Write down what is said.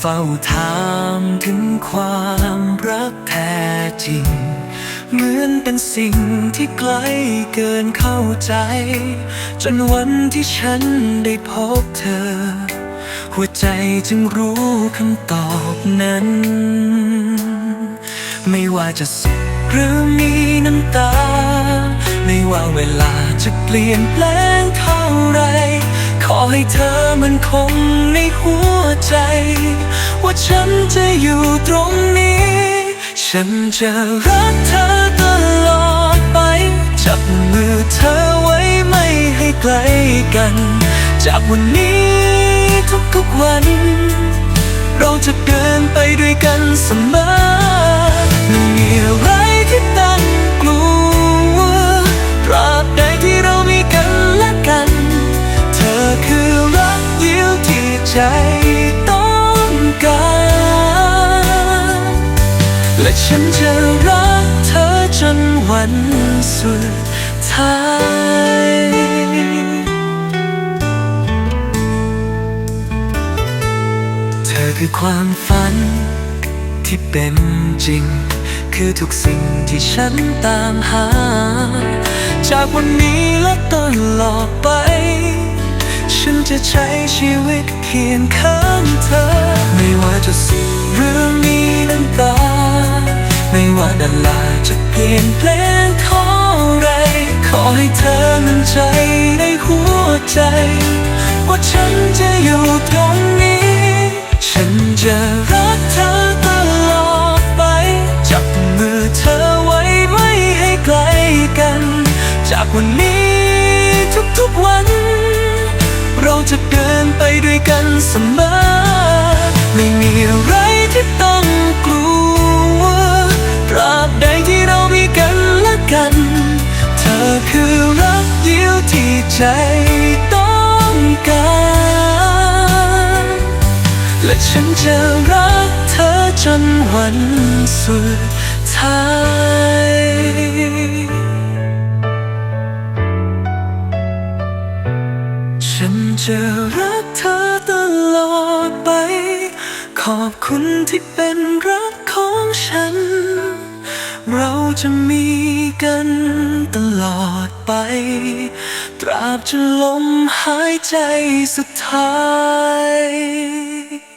เฝ้าถามถึงความรักแท้จริง เหมือนเป็นสิ่งที่ไกลเกินเข้าใจ จนวันที่ฉันได้พบเธอ หัวใจจึงรู้คำตอบนั้น ไม่ว่าจะสุขหรือมีน้ำตา ไม่ว่าเวลาจะเปลี่ยนแปลงเท่าไร ขอให้เธอมันคงในหัวใจ ว่าฉันจะอยู่ตรงนี้ ฉันจะรักเธอตลอดไป จับมือเธอไว้ไม่ให้ไกลกัน จากวันนี้ทุกๆวัน เราจะเดินไปด้วยกันเสมอ ใจต้องการ และฉันจะรักเธอจนวันสุดท้ายเธอคือความฝันที่เป็นจริง คือทุกสิ่งที่ฉันตามหา จากวันนี้และตลอดไป ฉันจะใช้ชีวิตเคียงข้างเธอ ไม่ว่าจะสุขหรือมีน้ำตา ไม่ว่าดาราจะเปลี่ยนแปลงเท่าไร ขอให้เธอมั่นใจในหัวใจ ว่าฉันจะอยู่ตรงนี้ ฉันจะรักเธอตลอดไป จับมือเธอไว้ไม่ให้ไกลกัน จากวันนี้ทุกๆวัน ไปด้วยกันเสมอ ไม่มีอะไรที่ต้องกลัวตราบใดที่เรามีกันและกัน เธอคือรักเดียวที่ใจต้องการ และฉันจะรักเธอจนวันสุดท้ายฉันจะรัก ขอบคุณที่เป็นรักของฉัน เราจะมีกันตลอดไป ตราบจนลมหายใจสุดท้าย